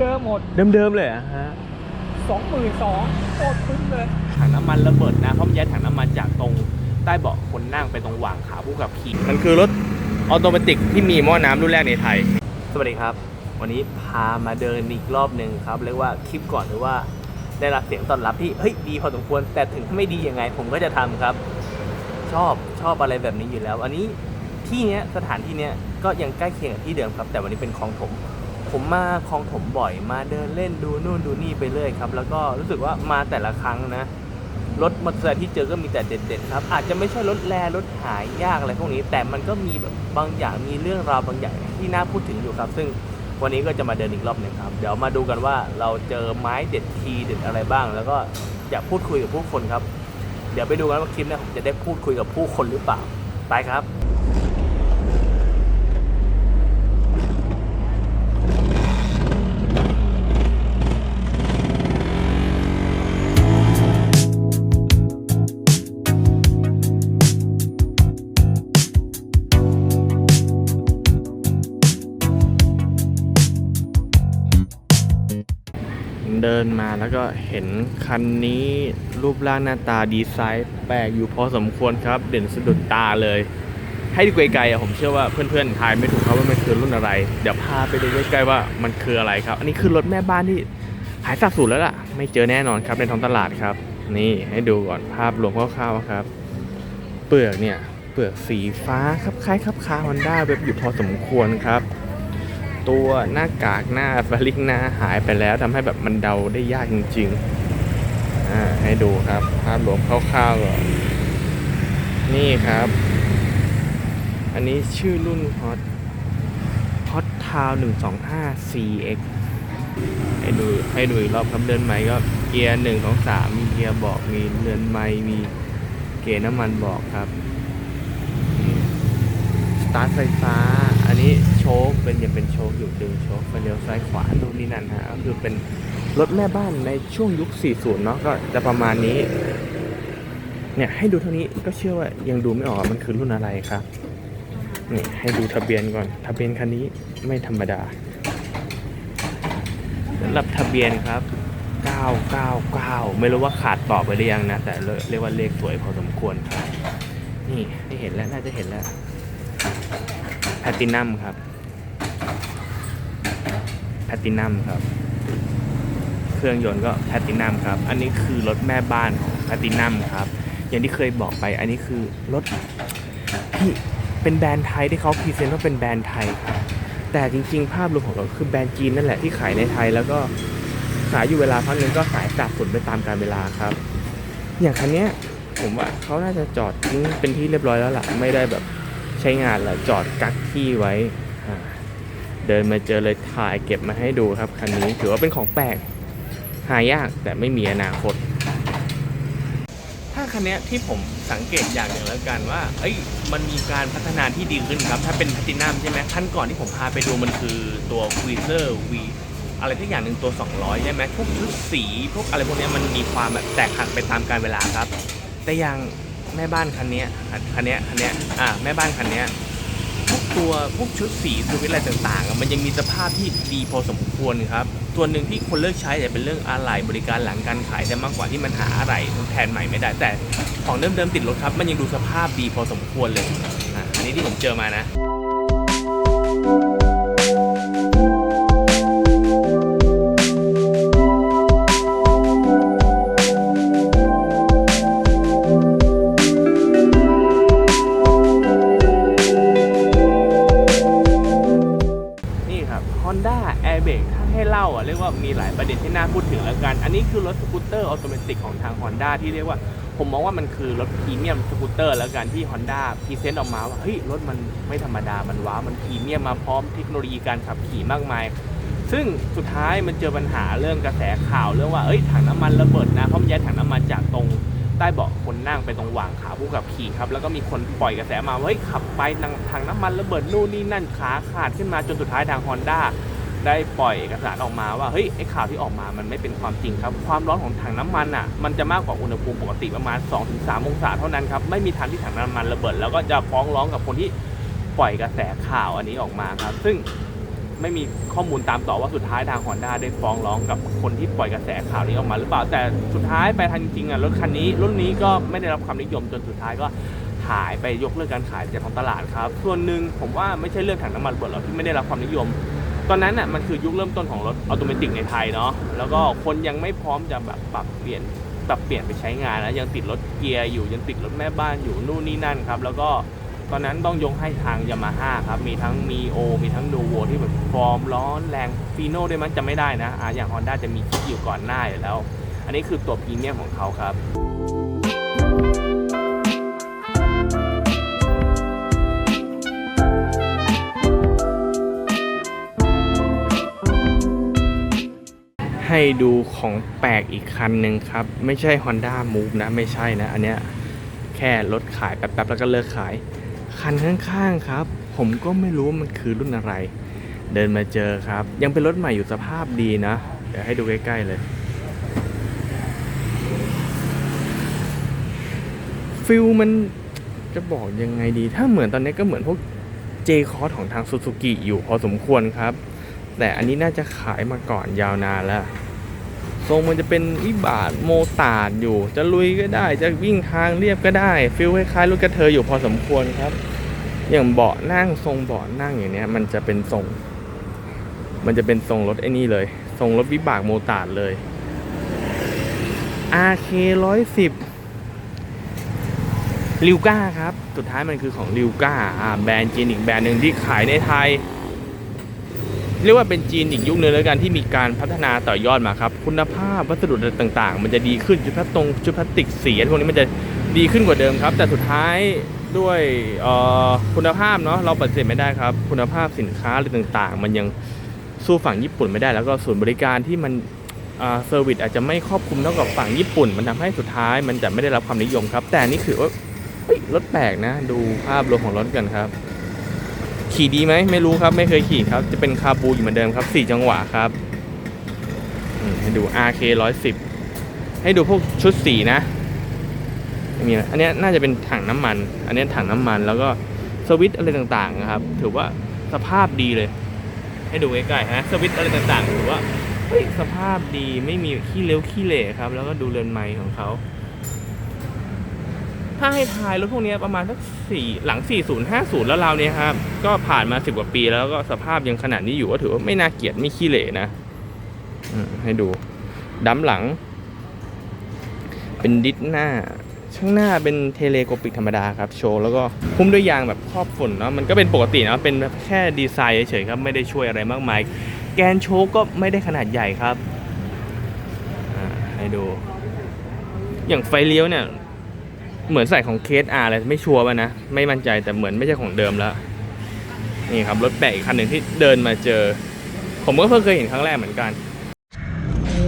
เดิมๆหมดเดิมๆเลยเหรอะฮะสองหมื่นสองโคตรคุ้มเลย ถังน้ำมันระเบิดนะเพราะมันย้ายถังน้ำมันจากตรงใต้เบาะคนนั่งไปตรงหว่างขาผู้ขับขี่มันคือรถออโตเมติกที่มีหม้อน้ำรุ่นแรกในไทย สวัสดีครับ วันนี้พามาเดินอีกรอบหนึ่งครับเรียกว่าคลิปก่อนหรือว่าได้รับเสียงตอบรับที่เฮ้ยดีพอสมควรแต่ถึงไม่ดียังไง ผมก็จะทำครับ ชอบชอบอะไรแบบนี้อยู่แล้ว อันนี้ที่เนี้ยสถานที่เนี้ยก็ยังใกล้เคียงกับที่เดิมครับ แต่วันนี้เป็นคลองถม ผมมาคลองถมบ่อยมาเดินเล่นดูนู่นดูนี่ไปเรื่อยครับ แล้วก็รู้สึกว่ามาแต่ละครั้งนะรถมอเตอร์ไซค์ที่เจอก็มีแต่เด็ดๆครับ อาจจะไม่ใช่รถแรรถหายยากอะไรพวกนี้ แต่มันก็มีแบบบางอย่างมีเรื่องราวบางอย่างที่น่าพูดถึงอยู่ครับ ซึ่งวันนี้ก็จะมาเดินอีกรอบหนึ่งครับ เดี๋ยวมาดูกันว่าเราเจอไม้เด็ดทีเด็ดอะไรบ้าง แล้วก็อยากพูดคุยกับผู้คนครับ เดี๋ยวไปดูกันว่าคลิปนี้ผมจะได้พูดคุยกับผู้คนหรือเปล่า ไปครับ แล้วก็เห็นคันนี้รูปร่างหน้าตาดีไซน์แปลกอยู่พอสมควรครับ เด่นสะดุดตาเลย ให้ดูไกลๆอะผมเชื่อว่าเพื่อนๆทายไม่ถูกครับว่ามันคือรุ่นอะไร เดี๋ยวพาไปดูใกล้ๆว่ามันคืออะไรครับ อันนี้คือรถแม่บ้านที่หายสาบสูญแล้วล่ะ ไม่เจอแน่นอนครับในท้องตลาดครับ นี่ให้ดูก่อนภาพรวมคร่าวๆครับ เปลือกเนี่ยเปลือกสีฟ้าครับคล้ายครับคาฮอนด้าแบบอยู่พอสมควรครับ ตัวหน้ากากหน้าฟลิกหน้าหายไปแล้วทำให้แบบมันเดาได้ยากจริงๆอ่าให้ดูครับ ภาพรวมคร่าวๆก่อนนี่ครับ อันนี้ชื่อรุ่น Hot Hot Town 125 CX ให้ดูให้ดูอีกรอบครับเดินไม้ก็เกียร์หนึ่งของสามมีเกียร์บอกมีเรือนไม้มีเกียร์น้ำมันบอกครับ สตาร์ทไฟฟ้า นี้โชคเป็นยังเป็นโชคอยู่ดึงโชคไปเลี้ยวซ้ายขวาดูนนี่นั่นฮะก็คือเป็นรถแม่บ้านในช่วงยุค 40 เนาะก็จะประมาณนี้ เนี่ยให้ดูเท่านี้ก็เชื่อว่ายังดูไม่ออกมันคือรุ่นอะไรครับนี่ให้ดูทะเบียนก่อน ทะเบียนคันนี้ไม่ธรรมดาสำหรับทะเบียนครับ 999 ไม่รู้ว่าขาดต่อไปหรือยังนะ แต่เรียกว่าเลขสวยพอสมควรครับ นี่ได้เห็นแล้ว น่าจะเห็นแล้ว แพตตินัมครับแพตตินัมครับ เครื่องยนต์ก็แพตตินัมครับ อันนี้คือรถแม่บ้านของแพตตินัมครับ อย่างที่เคยบอกไป อันนี้คือรถที่เป็นแบรนด์ไทยที่เขาพรีเซนต์ว่าเป็นแบรนด์ไทยครับ แต่จริงๆ ภาพรวมของเราคือแบรนด์จีนนั่นแหละที่ขายในไทย แล้วก็ขายอยู่เวลาพักนึงก็ขายสาบสูญไปตามกาลเวลาครับ อย่างคันเนี้ยผมว่าเขาน่าจะจอดทิ้งเป็นที่เรียบร้อยแล้วล่ะ ไม่ได้แบบ ใช้งานแล้วจอดกักที่ไว้ เดินมาเจอเลยถ่ายเก็บมาให้ดูครับคันนี้ถือว่าเป็นของแปลกหายากแต่ไม่มีอนาคต ถ้าคันนี้ที่ผมสังเกตอย่างหนึ่งแล้วกันว่า เอ้ย มันมีการพัฒนาที่ดีขึ้นครับ ถ้าเป็นพลตินัมใช่ไหมคันก่อนที่ผมพาไปดูมันคือตัว q u i z e r V อะไรที่อย่างหนึ่งตัว 200 ใช่ไหมพวกชุดสี พวกอะไรพวกนี้มันมีความแบบแตกหักไปตามกาลเวลาครับ แต่อย่าง แม่บ้านคันนี้คันนี้คันนี้อ่าแม่บ้านคันนี้พวกตัวพวกชุดสีสวิตช์อะไรต่างๆ มันยังมีสภาพที่ดีพอสมควรครับส่วนหนึ่งที่คนเลิกใช้แต่เป็นเรื่องอะไหล่บริการหลังการขายแต่มากกว่าที่มันหาอะไหล่ทดแทนใหม่ไม่ได้ แต่ของเดิมๆติดรถครับ มันยังดูสภาพดีพอสมควรเลยออันนี้ที่ผมเจอมานะ อะเรียกว่ามีหลายประเด็นที่น่าพูดถึงแล้วกัน อันนี้คือรถสกูตเตอร์ออโตเมติกของทาง Honda ที่เรียกว่าผมมองว่ามันคือรถพรีเมียมสกูตเตอร์แล้วกันที่ Honda พรีเซนต์ออกมาว่าเฮ้ยรถมันไม่ธรรมดามันว้าวมันพรีเมียมมาพร้อมเทคโนโลยีการขับขี่มากมาย ซึ่งสุดท้ายมันเจอปัญหาเรื่องกระแสข่าวเรื่องว่าเอ้ยถังน้ำมันระเบิดนะเพราะมันย้ายถังน้ำมันจากตรงใต้เบาะคนนั่งไปตรงหว่างขาผู้ขับขี่ครับแล้วก็มีคนปล่อยกระแสมาว่าเฮ้ยขับไปถังน้ำมันระเบิดนู่นนี่นั่นขาขาดขึ้นมาจนสุดท้ายทาง Honda ได้ปล่อยเอกสารออกมาว่าเฮ้ยไอ้ข่าวที่ออกมามันไม่เป็นความจริงครับ ความร้อนของถังน้ำมันอะ มันจะมากกว่าอุณหภูมิปกติประมาณ 2-3 องศาเท่านั้นครับ ไม่มีทางที่ถังน้ำมันระเบิด แล้วก็จะฟ้องร้องกับคนที่ปล่อยกระแสข่าวอันนี้ออกมาครับ ซึ่งไม่มีข้อมูลตามต่อว่าสุดท้ายทางฮอนด้าได้ฟ้องร้องกับคนที่ปล่อยกระแสข่าวนี้ออกมาหรือเปล่าแต่สุดท้ายไปทันจริงอะรถคันนี้รุ่นนี้ก็ไม่ได้รับความนิยมจนสุดท้ายก็หายไปยกเลิกการขายจากของตลาดครับ ส่วนหนึ่งผมว่าไม่ใช่เรื่องถังน้ำมันระเบิดหรอกที่ไม่ได้รับความนิยม ตอนนั้นน่ะมันคือยุคเริ่มต้นของรถออโตเมติกในไทยเนาะแล้วก็คนยังไม่พร้อมจะแบบปรับเปลี่ยนปรับเปลี่ยนไปใช้งานแล้วยังติดรถเกียร์อยู่ยังติดรถแม่บ้านอยู่นู่นนี่นั่นครับ แล้วก็ตอนนั้นต้องยกให้ทางยามาฮ่าครับ มีทั้งมีโอมีทั้งดูโวที่แบบฟอร์มร้อนแรงฟีโน่ด้วยมันจะไม่ได้นะอ่าอย่างฮอนด้าจะมีคิดอยู่ก่อนหน้าอยู่แล้ว อันนี้คือตัวพรีเมียมของเขาครับ ให้ดูของแปลกอีกคันหนึ่งครับ ไม่ใช่ Honda Move นะ ไม่ใช่นะ อันเนี้ยแค่รถขายแป๊บๆแล้วก็เลิกขาย คันข้างๆครับ ผมก็ไม่รู้ว่ามันคือรุ่นอะไร เดินมาเจอครับ ยังเป็นรถใหม่อยู่สภาพดีนะ เดี๋ยวให้ดูใกล้ๆเลยฟิลมันจะบอกยังไงดี ถ้าเหมือนตอนนี้ก็เหมือนพวก J c o s ของทาง Suzuki อยู่พอสมควรครับ แต่อันนี้น่าจะขายมาก่อนยาวนานแล้ว ทรงมันจะเป็นวิบากโมตาร์ดอยู่ จะลุยก็ได้ จะวิ่งทางเรียบก็ได้ฟิลคล้ายๆรถกระเทยอยู่พอสมควรครับ อย่างเบาะนั่งทรงเบาะนั่งอย่างเนี้ยมันจะเป็นทรง มันจะเป็นทรงรถไอ้นี่เลย ทรงรถวิบากโมตาร์ดเลย RK 110ลิวก้าครับ สุดท้ายมันคือของลิวก้าแบรนด์จีนอีกแบรนด์หนึ่งที่ขายในไทย เรียกว่าเป็นจีนอีกยุคหนึงแล้วกันที่มีการพัฒนาต่อยอดมาครับ คุณภาพวัสดุต่างๆ มันจะดีขึ้นชุดพลาสตงชุดพลาสติกสีพวกนี้มันจะดีขึ้นกว่าเดิมครับ แต่สุดท้ายด้วยออคุณภาพเนาะเราปฏิเสธไม่ได้ครับ คุณภาพสินค้าอะไรต่างๆ มันยังสู้ฝั่งญี่ปุ่นไม่ได้ แล้วก็ส่วนย์บริการที่มันเซอร์วิสอาจจะไม่ครอบคลุมเท่ากับฝั่งญี่ปุ่น มันทำให้สุดท้ายมันจะไม่ได้รับความนิยมครับ แต่นี่คือว่ารถแปลกนะ ดูภาพรวมของรถกันครับ ขี่ดีไหมไม่รู้ครับ ไม่เคยขี่ครับ จะเป็นคาบูอยู่เหมือนเดิมครับ 4 จังหวะครับให้ดู RK 110 ให้ดูพวกชุดสีนะไม่มีนะอันนี้น่าจะเป็นถังน้ำมัน อันนี้ถังน้ำมันแล้วก็สวิตอะไรต่างๆนะครับ ถือว่าสภาพดีเลย ให้ดูใกล้ๆฮะสวิตอะไรต่างๆถือว่าเฮ้ยสภาพดีไม่มีขี้เลี้ยวขี้เหร่ครับ แล้วก็ดูเรือนไม้ของเขา ถ้าให้ทายรถพวกนี้ประมาณสักสี่หลัง 4050 แล้วเราเนี้ยครับ ก็ผ่านมา 10 กว่าปีแล้วก็สภาพยังขนาดนี้อยู่ก็ถือว่าไม่น่าเกลียดไม่ขี้เหร่นะให้ดูดั้มหลัง เป็นดิสหน้าข้างหน้าเป็นเทเลโกปิกธรรมดาครับโชว์แล้วก็หุ้มด้วยยางแบบครอบฝุ่นเนาะมันก็เป็นปกตินะเป็นแค่ดีไซน์เฉยๆครับ ไม่ได้ช่วยอะไรมากมาย แกนโชว์ก็ไม่ได้ขนาดใหญ่ครับให้ดู อย่างไฟเลี้ยวเนี่ย เหมือนใส่ของเคสอาร์เลยไม่ชัวร์ป่ะนะ ไม่มั่นใจแต่เหมือนไม่ใช่ของเดิมแล้ว นี่ครับรถแปลกอีกคันหนึ่งที่เดินมาเจอ ผมก็เพิ่งเคยเห็นครั้งแรกเหมือนกันโอ้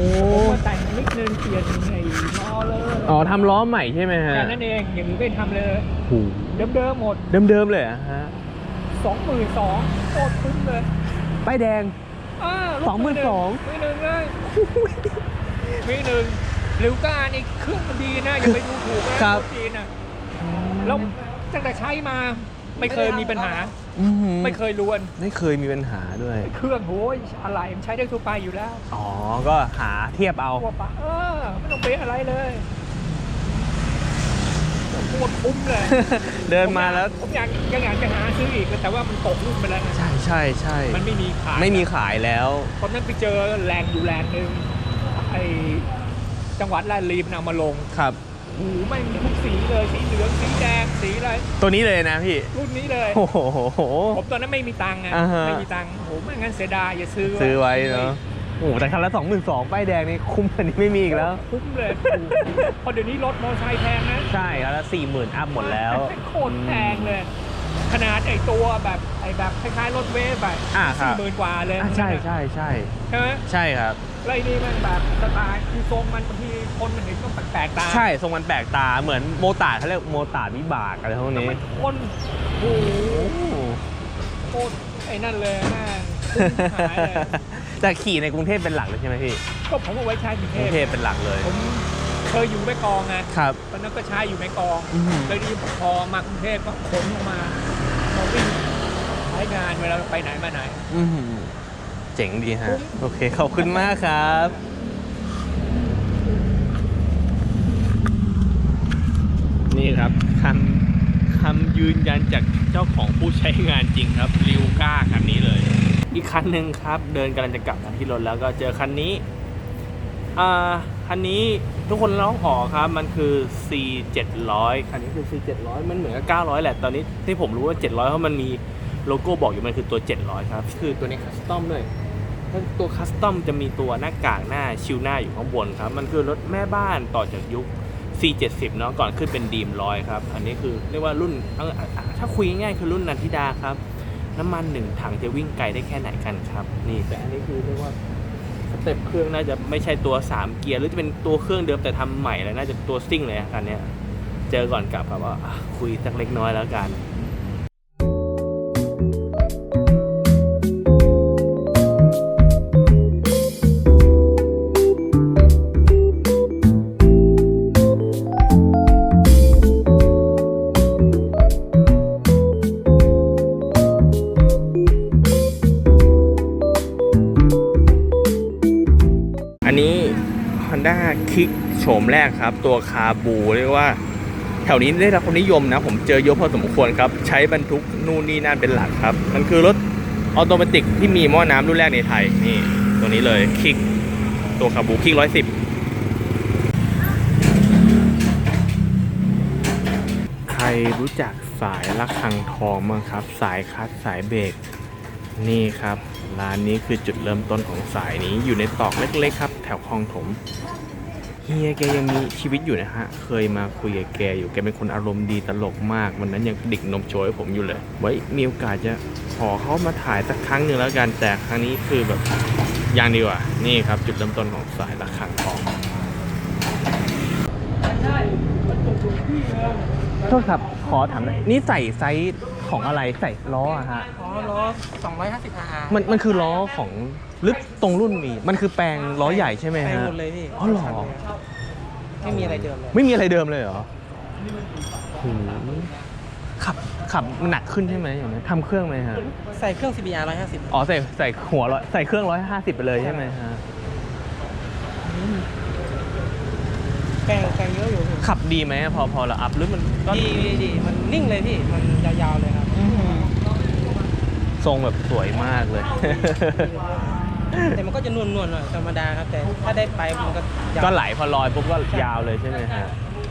มาแต่งนิดนึงเปลี่ยนไอ้ล้อเลยอ๋อทำล้อใหม่ใช่ไหมฮะแค่นั้นเองอย่างนี้ไม่ทำเลยหูเดิมๆหมดเดิมๆเลยอะฮะสองหมื่นสองโคตรคุ้มเลยป้ายแดงอ่าสองหมื่นสองมีหนึ่งเลยมีหนึ่ง ลิวก้านี่เครื่องมันดีนะ อย่าไปดูถูกนะครับ จีนนะแล้วตั้งแต่ใช้มาไม่เคยมีปัญหาไม่เคยรวน ไม่เคยมีปัญหาด้วย เครื่องโอ้ยอะไรมันใช้ได้ทั่วไปอยู่แล้วอ๋อ ก็หาเทียบเอา ทั่วไปเออไม่ต้องเป๊ะอะไรเลยโคตรคุ้มเลยเดินมาแล้ว ผมอยากยังอยากจะหาซื้ออีกแต่ว่ามันตกรุ่นไปแล้วนะใช่ใช่ใช่มันไม่มีขายไม่มีขายแล้ว ตอนนั้นไปเจอแลนด์อยู่แลนด์หนึ่งไอ จังหวัดลาดลีมันเอามาลงครับ โอ้โหแม่งมีทุกสีเลยสีเหลืองสีแดงสีอะไรตัวนี้เลยนะพี่ รุ่นนี้เลย โอ้โห ผมตอนนั้นไม่มีตังค์ไงอ่าฮะ ไม่มีตังค์โอ้โหไม่งั้นเสียดายอย่าซื้อซื้อไว้เนาะโอ้โหแต่คันละสองหมื่นสองป้ายแดงนี่คุ้มกว่านี้ไม่มีอีกแล้ว คุ้มเลยถูกเพราะเดี๋ยวนี้รถมอเตอร์ไซค์แพงนะใช่คันละสี่หมื่นอัพหมดแล้ว โคตรแพงเลย ขนาดไอตัวแบบไอแบบคล้ายๆรถเวฟแบบอ่าครับสี่หมื่นกว่าเลยอะใช่ใช่ใช่ใช่ไหมใช่ครับ แล้วไอ้นี่มันแบบสไตล์คือทรงมันบางทีคนมันเห็นก็แปลกๆตาใช่ทรงมันแปลกตาเหมือนโมตาร์ดเขาเรียกโมตาร์ดวิบากอะไรพวกแล้วนี้ มันคนโอ้โหโอ้โหโคตรไอ้นั่นเลยแม่งคุ้มหายเลย แต่ขี่ในกรุงเทพเป็นหลักเลยใช่ไหมพี่ก็ผมเอาไว้ใช้กรุงกเทรุงพเทพเป็นหลักเลยผมเคยอยู่แม่กลองไงครับ ตอนนั้นก็ใช้อยู่แม่กลองอืม เลยดีพอมากรุงเทพก็ขนออกมา มาวิ่งขายงานเวลาไปไหนมาไหน อืมเจ๋งดีฮะ โอเค ขอบคุณมากครับ นี่ครับคำคำยืนยันจากเจ้าของผู้ใช้งานจริงครับริวก้าคันนี้เลย อีกคันหนึ่งครับ เดินกำลังจะกลับมาที่รถแล้วก็เจอคันนี้ อ่าคันนี้ทุกคนร้องหอครับ มันคือ C 700คันนี้คือ C 700มันเหมือนกับ900 แหละ ตอนนี้ที่ผมรู้ว่า 700 เพราะมันมีโลโก้บอกอยู่มันคือตัว 700 ครับ คือตัวนี้คัสตอมด้วยแล้วตัวคัสตอมจะมีตัวหน้ากากหน้าชิวหน้าอยู่ข้างบนครับ มันคือรถแม่บ้านต่อจากยุค C 70 เนาะก่อนขึ้นเป็นดีมร้อยครับ อันนี้คือเรียกว่ารุ่นเอาอะถ้าคุยง่ายๆคือรุ่นนันทิดาครับ น้ำมันหนึ่งถังจะวิ่งไกลได้แค่ไหนกันครับ นี่แต่อันนี้คือเรียกว่าสเต็ปเครื่องน่าจะไม่ใช่ตัว 3 เกียร์หรือจะเป็นตัวเครื่องเดิมแต่ทำใหม่เลยน่าจะตัวซิ่งเลยอะคันนี้เจอก่อนกลับแบบว่าคุยสักเล็กน้อยแล้วกัน Honda Kick โฉมแรกครับ ตัวคาบูเรียกว่า แถวนี้ได้รับความนิยมนะ ผมเจอเยอะพอสมควรครับ ใช้บรรทุกนู่นนี่นั่นเป็นหลักครับ มันคือรถออโตเมติกที่มีหม้อน้ำรุ่นแรกในไทย นี่ ตัวนี้เลยคิกตัวคาบูคิกร้อยสิบใครรู้จักสายระฆังทองมั้งครับ สายคัดสายเบรกนี่ครับ ร้านนี้คือจุดเริ่มต้นของสายนี้อยู่ในตอกเล็กๆครับ แถวคลองถม เฮียแกยังมีชีวิตอยู่นะฮะ เคยมาคุยกับแกอยู่ แกเป็นคนอารมณ์ดีตลกมาก วันนั้นยังดิกนมโชยให้ผมอยู่เลย ไว้มีโอกาสจะขอเขามาถ่ายสักครั้งหนึ่งแล้วกัน แต่ครั้งนี้คือแบบยังดีกว่า นี่ครับจุดเริ่มต้นของสายระฆังทองใช่มันตกถูกที่เลยโทษครับ ขอถามหน่อยนี่ใส่ไซส์ ของอะไรใส่ล้ออะฮะ อ๋อล้อ250 RR มันมันคือล้อของหรือตรงรุ่นมี มันคือแปลงล้อใหญ่ใช่ไหมแปลงฮะหมดเลยพี่อ๋อเหรอ ไม่มีอะไรเดิมเลย ไม่มีอะไรเดิมเลยเหรอโหขับขับหนักขึ้นใช่ไหมอย่างนี้นทำเครื่องไหมฮะ ใส่เครื่อง CBR 150 อ๋อใส่ใส่หัวร้อยใส่เครื่องร้อยห้าสิบไปเลยใช่ไหมฮะ แปลงแปลงเยอะอยู่พี่ขับดีไหมพอพอเราอัพหรือมันก็ดีดีดีมันนิ่งเลยพี่ มันยาวๆเลยครับทรงแบบสวยมากเลย แต่มันก็จะนวลๆหน่อยธรรมดาครับ แต่ถ้าได้ไปมันก็ยาวก็ไหลพอลอยปุ๊บก็ยาวเลยใช่ไหมฮะ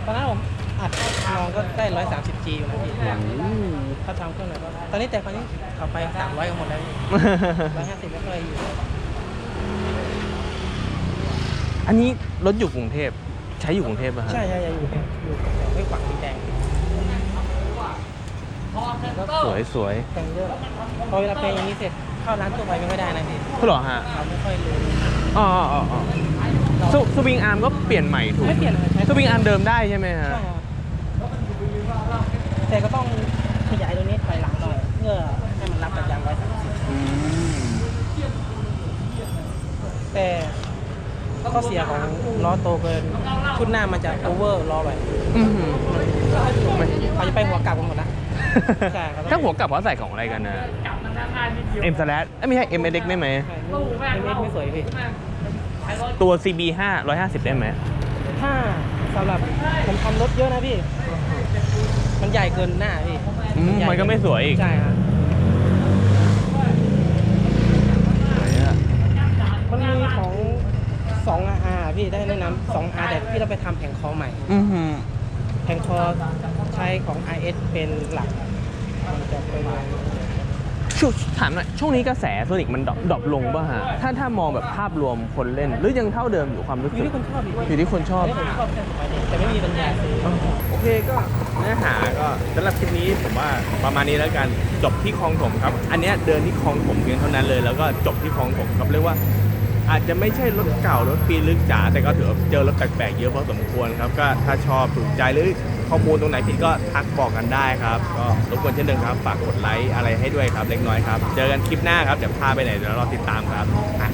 ตอนนั้นผมอัดลองก็ได้130 G อยู่นะพี่ถ้าทำเครื่องไหนก็ตอนนี้แต่คราวนี้ขับไป300กันหมดแล้วพี่150ไม่ค่อยอยู่ อันนี้รถอยู่กรุงเทพ ใช้อยู่กรุงเทพป่ะฮะใช่ใช่ใช่อยู่อยู่กับไม่ฝังมีแดงสวยสวยแต่งเยอะพอเวลาเพลงอย่างนี้เสร็จเข้าร้านทั่วไปไม่ค่อยได้นะพี่ก็หรอฮะเราไม่ค่อยรู้อ๋ออ๋ออ๋อสวสวิงอาร์มก็เปลี่ยนใหม่ถูกไม่เปลี่ยนเลยใช้สวิงอาร์มเดิมได้ใช่ไหมฮะใช่ครับแต่ก็ต้องขยายตรงนี้ถอยหลังหน่อยเพื่อให้มันรับกับยางร้อยสามสิบแต่ ข้อเสียของล้อโตเกิน ชุดหน้ามันจะโอเวอร์ล้อไปอือหือเขาจะไปหัวกลับกันหมดนะ ใช่ครับ ถ้าหัวกลับเขาใส่ของอะไรกันนะเอ็มสแลไม่ใช่เอ็มเอ็กได้ไหม ใช่ไม่ไม่ไม่สวยพี่ตัว CB 5 150 ได้ไหม ถ้าสำหรับผมทำรถเยอะนะพี่ มันใหญ่เกินหน้าพี่อืมใหญ่มันก็ไม่สวยอีก ใช่ครับ มันมีของ 2 RR พี่ได้แนะนำ2 R แต่พี่ต้องไปทำแผงคอใหม่ อือหือแผงคอใช้ของ IS เป็นหลักมันจะเป็นช่วงถามหน่อยช่วงนี้กระแสโซนิกมันดรอปดรอปลงป่ะฮะถ้าถ้ามองแบบภาพรวมคนเล่น หรือยังเท่าเดิมอยู่ความรู้อสึยู่กที่คนชอบพี่อยู่ที่คนชอบนนี้ผมชอบแค่สายเด็กแต่ไม่มีปัญญาซื้อ โอเคก็เนื้อหาก็สำหรับคลิปนี้ผมว่าประมาณนี้แล้วกันจบที่คลองถมครับ อันเนี้ยเดินที่คลองถมเพียงเท่านั้นเลย แล้วก็จบที่คลองถมครับเรียกว่า อาจจะไม่ใช่รถเก่ารถปีลึกจ๋าแต่ก็ถือว่าเจอรถแปลกๆเยอะพอสมควรครับ ก็ถ้าชอบถูกใจหรือข้อมูลตรงไหนผิดก็ทักบอกกันได้ครับ ก็รบกวนเช่นเดิมครับ ฝากกดไลค์อะไรให้ด้วยครับ เล็กน้อยครับ เจอกันคลิปหน้าครับเดี๋ยวพาไปไหนเดี๋ยวรอติดตามครับอะ